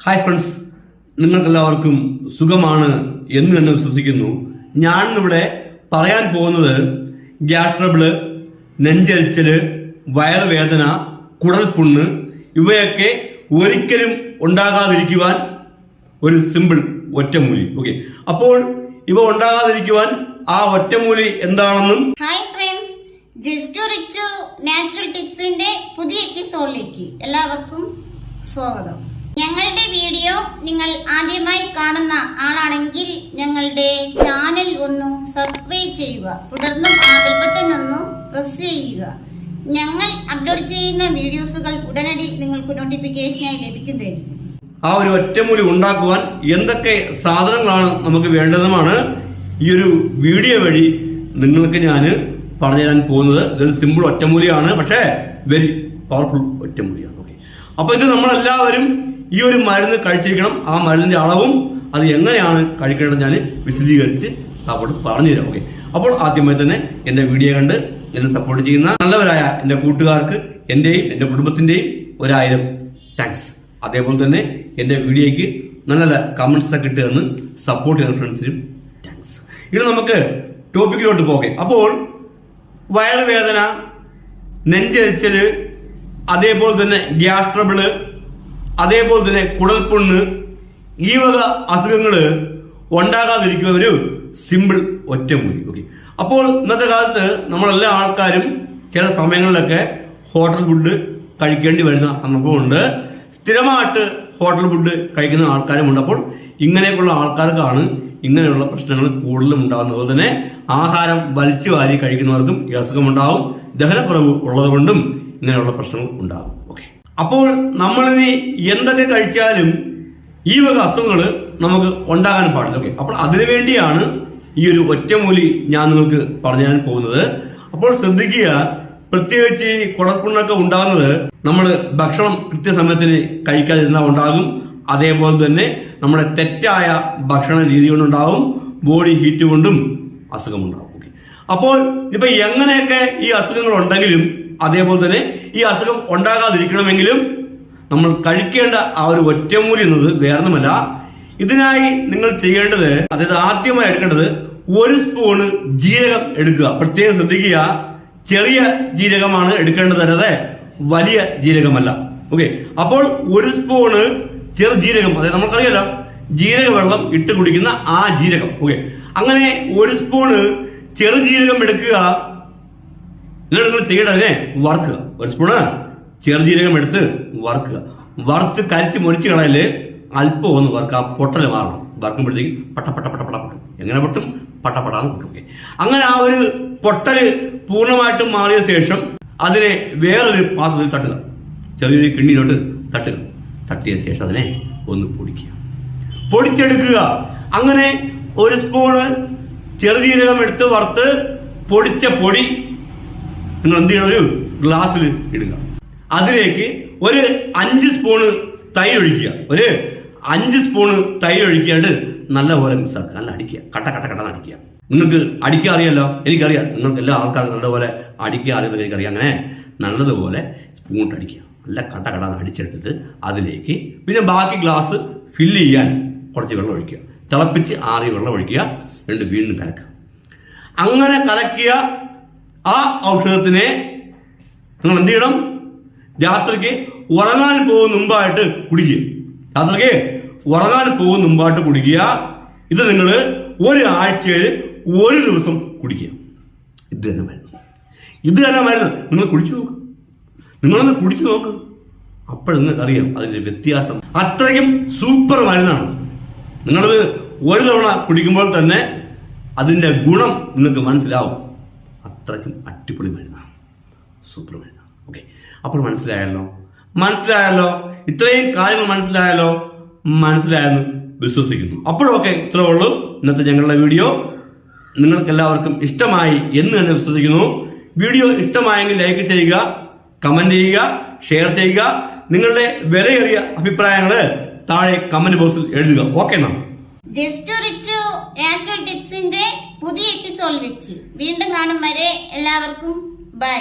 Hi friends നിങ്ങൾക്കെല്ലാവർക്കും സുഖമാണ് എന്ന് തന്നെ വിശ്വസിക്കുന്നു. ഞാൻ ഇവിടെ പറയാൻ പോകുന്നത് ഗ്യാസ് ട്രബിൾ നെഞ്ചരിച്ചൽ വയറുവേദന കുടൽപുണ്ണ് ഇവയൊക്കെ ഒരിക്കലും ഉണ്ടാകാതിരിക്കുവാൻ ഒരു സിമ്പിൾ ഒറ്റമൂലി. ഓക്കെ അപ്പോൾ ഇവ ഉണ്ടാകാതിരിക്കുവാൻ ആ ഒറ്റമൂലി എന്താണെന്നും hi friends just Richu natural ടിപ്സിന്റെ പുതിയ എപ്പിസോഡിലേക്ക് എല്ലാവർക്കും സ്വാഗതം. വീഡിയോ നിങ്ങൾ ആദ്യമായി കാണുന്ന ആളാണെങ്കിൽ ഞങ്ങളുടെ ചാനൽ ഒന്ന് സബ്സ്ക്രൈബ് ചെയ്യുക. തുടർന്ന് ആ ബെൽ ബട്ടൺ ഒന്ന് പ്രസ് ചെയ്യുക. ഞങ്ങൾ അപ്ലോഡ് ചെയ്യുന്ന വീഡിയോസുകൾ ഉടനടി നിങ്ങൾക്ക് നോട്ടിഫിക്കേഷനായി ലഭിക്കുന്നതായിരിക്കും. ആ ഒരു ഒറ്റമൂലി ഉണ്ടാക്കുവാൻ എന്തൊക്കെ സാധനങ്ങളാണ് നമുക്ക് വേണ്ടതുമാണ് ഈ ഒരു വീഡിയോ വഴി നിങ്ങൾക്ക് ഞാൻ പറഞ്ഞു തരാൻ പോകുന്നത്. ഇതൊരു സിമ്പിൾ ഒറ്റമൂലിയാണ്. പക്ഷേ വെരി പവർഫുൾ ഒറ്റമൂലിയാണ്. ഓക്കെ അപ്പൊ ഇത് നമ്മളെല്ലാവരും ഈ ഒരു മരുന്ന് കഴിച്ചിരിക്കണം. ആ മരുന്നിന്റെ അളവും അത് എങ്ങനെയാണ് കഴിക്കേണ്ടത് ഞാൻ വിശദീകരിച്ച് അവിടെ പറഞ്ഞു തരാം ഓക്കെ അപ്പോൾ ആദ്യമായി തന്നെ എന്റെ വീഡിയോ കണ്ട് എന്നെ സപ്പോർട്ട് ചെയ്യുന്ന നല്ലവരായ എന്റെ കൂട്ടുകാർക്ക് എന്റെയും എന്റെ കുടുംബത്തിന്റെയും ഒരായിരം താങ്ക്സ് അതേപോലെ തന്നെ എന്റെ വീഡിയോയ്ക്ക് നല്ല നല്ല കമന്റ്സ് ഒക്കെ ഇട്ട് തന്ന് സപ്പോർട്ട് ചെയ്യുന്ന ഫ്രണ്ട്സിനും താങ്ക്സ് ഇനി നമുക്ക് ടോപ്പിക്കിലോട്ട് പോകെ. അപ്പോൾ വയറുവേദന നെഞ്ചരിച്ചൽ അതേപോലെ തന്നെ ഗ്യാസ് ട്രബിൾ അതേപോലെ തന്നെ കുടൽപുണ്ണ് ഈ വക അസുഖങ്ങൾ ഉണ്ടാകാതിരിക്കുന്ന ഒരു സിമ്പിൾ ഒറ്റമൂലി. ഓക്കെ അപ്പോൾ ഇന്നത്തെ കാലത്ത് നമ്മളെല്ലാ ആൾക്കാരും ചില സമയങ്ങളിലൊക്കെ ഹോട്ടൽ ഫുഡ് കഴിക്കേണ്ടി വരുന്ന അനുഭവമുണ്ട് സ്ഥിരമായിട്ട് ഹോട്ടൽ ഫുഡ് കഴിക്കുന്ന ആൾക്കാരുമുണ്ട്. അപ്പോൾ ഇങ്ങനെയൊക്കെയുള്ള ആൾക്കാർക്കാണ് ഇങ്ങനെയുള്ള പ്രശ്നങ്ങൾ കൂടുതലും ഉണ്ടാകുന്നത്. അതുപോലെ തന്നെ ആഹാരം വലിച്ചു വാരി കഴിക്കുന്നവർക്കും ഈ അസുഖമുണ്ടാവും. ദഹനക്കുറവ് ഉള്ളതുകൊണ്ടും ഇങ്ങനെയുള്ള പ്രശ്നങ്ങൾ ഉണ്ടാകും. ഓക്കെ അപ്പോൾ നമ്മളിനി എന്തൊക്കെ കഴിച്ചാലും ഈ വക അസുഖങ്ങൾ നമുക്ക് ഉണ്ടാകാൻ പാടില്ല. ഓക്കെ. അപ്പോൾ അതിനു വേണ്ടിയാണ് ഈ ഒരു ഒറ്റമൂലി ഞാൻ നിങ്ങൾക്ക് പറഞ്ഞു തരാൻ പോകുന്നത്. അപ്പോൾ ശ്രദ്ധിക്കുക പ്രത്യേകിച്ച് ഈ കുടക്കുണ്ണൊക്കെ ഉണ്ടാകുന്നത് നമ്മൾ ഭക്ഷണം കൃത്യസമയത്തിന് കഴിക്കാതിരുന്നാൽ ഉണ്ടാകും. അതേപോലെ തന്നെ നമ്മുടെ തെറ്റായ ഭക്ഷണ രീതി കൊണ്ടുണ്ടാകും ബോഡി ഹീറ്റ് കൊണ്ടും അസുഖമുണ്ടാകും ഓക്കെ. അപ്പോൾ ഇപ്പൊ എങ്ങനെയൊക്കെ ഈ അസുഖങ്ങൾ ഉണ്ടെങ്കിലും അതേപോലെ തന്നെ ഈ അസുഖം ഉണ്ടാകാതിരിക്കണമെങ്കിലും നമ്മൾ കഴിക്കേണ്ട ആ ഒരു ഒറ്റമൂലി എന്നത് വേറൊന്നുമല്ല. ഇതിനായി നിങ്ങൾ ചെയ്യേണ്ടത് അതായത് ആദ്യമായി എടുക്കേണ്ടത് ഒരു സ്പൂണ് ജീരകം എടുക്കുക. പ്രത്യേകം ശ്രദ്ധിക്കുക. ചെറിയ ജീരകമാണ് എടുക്കേണ്ടത് അല്ലാതെ വലിയ ജീരകമല്ല. ഓക്കെ അപ്പോൾ ഒരു സ്പൂണ് ചെറു ജീരകം അതായത് നമുക്കറിയാലോ ജീരക വെള്ളം ഇട്ട് കുടിക്കുന്ന ആ ജീരകം. ഓക്കെ അങ്ങനെ ഒരു സ്പൂണ് ചെറു ജീരകം എടുക്കുക. നിങ്ങൾ നിങ്ങൾ ചെയ്യേണ്ടതിനെ വറുക്കുക. ഒരു സ്പൂണ് ചെറുജീരകം എടുത്ത് വറുക്കുക. വറുത്ത് കരിച്ച് മുറിച്ച് കളയൽ അല്പം ഒന്ന് വറുക്കുക. ആ പൊട്ടൽ മാറണം. വറുക്കുമ്പോഴത്തേക്ക് പട്ട പട്ട പട്ട പട്ട പൊട്ടും. എങ്ങനെ പൊട്ടും? പട്ട പട്ടാന്ന് പൊട്ടും. അങ്ങനെ ആ ഒരു പൊട്ടൽ പൂർണമായിട്ടും മാറിയ ശേഷം അതിനെ വേറൊരു പാത്രത്തിൽ തട്ടുക. ചെറിയൊരു കിണ്ണിയിലോട്ട് തട്ടുക. തട്ടിയ ശേഷം അതിനെ ഒന്ന് പൊടിക്കുക. പൊടിച്ചെടുക്കുക. അങ്ങനെ ഒരു സ്പൂണ് ചെറുജീരകം എടുത്ത് വറുത്ത് പൊടിച്ച പൊടി നിങ്ങൾ എന്ത് ചെയ്യണം? ഒരു ഗ്ലാസ്സിൽ ഇടുക. അതിലേക്ക് ഒരു അഞ്ച് സ്പൂണ് തൈ ഒഴിക്കുക. ഒരു അഞ്ച് സ്പൂണ് തൈ ഒഴിക്കാണ്ട് നല്ലപോലെ മിക്സ് ആക്കുക. നല്ല അടിക്കുക. കട്ട കട്ട കട്ട അടിക്കുക. നിങ്ങൾക്ക് അടിക്കാൻ അറിയാലോ? എനിക്കറിയാം. നിങ്ങൾക്ക് എല്ലാ ആൾക്കാർക്കും നല്ലപോലെ അടിക്കാൻ അറിയുന്നത് എനിക്കറിയാം. അങ്ങനെ നല്ലതുപോലെ സ്പൂൺ അടിക്കുക. നല്ല കട്ട കട അടിച്ചെടുത്തിട്ട് അതിലേക്ക് പിന്നെ ബാക്കി ഗ്ലാസ് ഫില്ല് ചെയ്യാൻ കുറച്ച് വെള്ളം ഒഴിക്കുക. തിളപ്പിച്ച് ആറി വെള്ളം ഒഴിക്കുക. രണ്ട് വീണ്ടും കലക്കുക. അങ്ങനെ കലക്കിയ ആ ഔഷധത്തിനെ നിങ്ങൾ എന്ത് ചെയ്യണം? രാത്രിക്ക് ഉറങ്ങാൻ പോകുന്ന മുമ്പായിട്ട് കുടിക്കുക. രാത്രിക്ക് ഉറങ്ങാൻ പോകുന്ന മുമ്പായിട്ട് കുടിക്കുക. ഇത് നിങ്ങൾ ഒരാഴ്ചയിൽ ഒരു ദിവസം കുടിക്കുക. ഇത് തന്നെ മരുന്ന് ഇത് തന്നെ മരുന്ന് നിങ്ങൾ കുടിച്ചു നോക്ക്. നിങ്ങളൊന്ന് കുടിച്ചു നോക്ക്. അപ്പോൾ നിങ്ങൾക്കറിയാം അതിന്റെ വ്യത്യാസം അത്രയ്ക്കും സൂപ്പർ മരുന്നാണ്. നിങ്ങളത് ഒരു തവണ കുടിക്കുമ്പോൾ തന്നെ അതിന്റെ ഗുണം നിങ്ങൾക്ക് മനസ്സിലാവും. അത്രയ്ക്കും അടിപൊളി മരുന്നാണ്. സൂപ്പർ മരുന്നാണ്. ഓക്കെ അപ്പോൾ മനസ്സിലായല്ലോ? മനസ്സിലായല്ലോ? ഇത്രയും കാര്യങ്ങൾ മനസ്സിലായല്ലോ? മനസ്സിലായെന്ന് വിശ്വസിക്കുന്നു. അപ്പോഴൊക്കെ ഇത്രേ ഉള്ളൂ. ഇന്നത്തെ ഞങ്ങളുടെ വീഡിയോ. നിങ്ങൾക്ക് എല്ലാവർക്കും ഇഷ്ടമായി എന്ന് തന്നെ വിശ്വസിക്കുന്നു. വീഡിയോ ഇഷ്ടമായെങ്കിൽ ലൈക്ക് ചെയ്യുക കമന്റ് ചെയ്യുക ഷെയർ ചെയ്യുക. നിങ്ങളുടെ വിലയേറിയ അഭിപ്രായങ്ങൾ താഴെ കമന്റ് ബോക്സിൽ എഴുതുക. ഓക്കെ എന്നാ ജസ്റ്റ് ഒരു ടിപ്സിന്റെ പുതിയ എപ്പിസോഡ് വെച്ച്. വീണ്ടും കാണും വരെ എല്ലാവർക്കും ബൈ